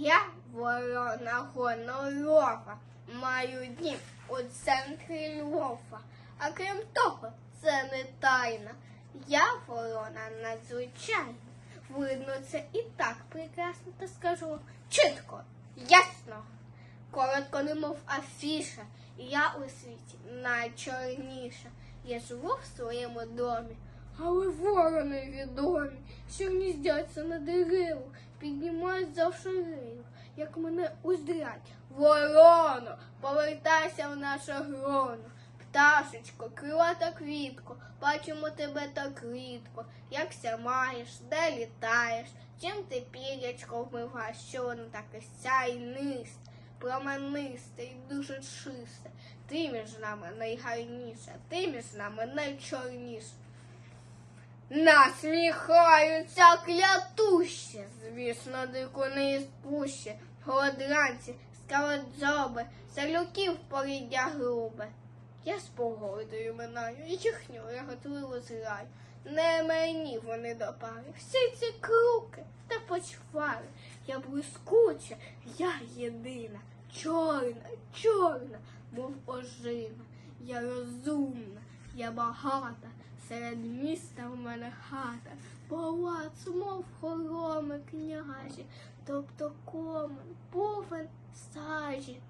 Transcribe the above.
Я ворона гонорова, маю дім у центрі Львова. А крім того, це не тайна. Я ворона надзвичайна. Видно це і так прекрасно, та скажу чітко, ясно. Коротко, немов афіша, я у світі найчорніша. Я живу в своєму домі, але ворони відомі, що гніздяться на дереву, піднімають за ширею, як мене уздрять. Вороно, повертайся в наше гроно. Пташечко, крилата квітко, бачимо тебе так рідко. Якся маєш, де літаєш, чим ти пірячко вмиваєш, що воно таке сяйнисте, променисте і дуже чисте. Ти між нами найгарніша, ти між нами найчорніша. Насміхаються клятущі, звісно, дикуни із пущі, голодранці, скалодзоби, салюків поріддя грубе. Я з погодою минаю і чихню, я готливо зграю. Не мені вони до пари, всі ці круки та почвари. Я блискуча, я єдина, чорна, чорна, мов ожина. Я розумна, я багата, серед міста в мене хата, палац, мов хороми княжі, тобто комен, повен сажі.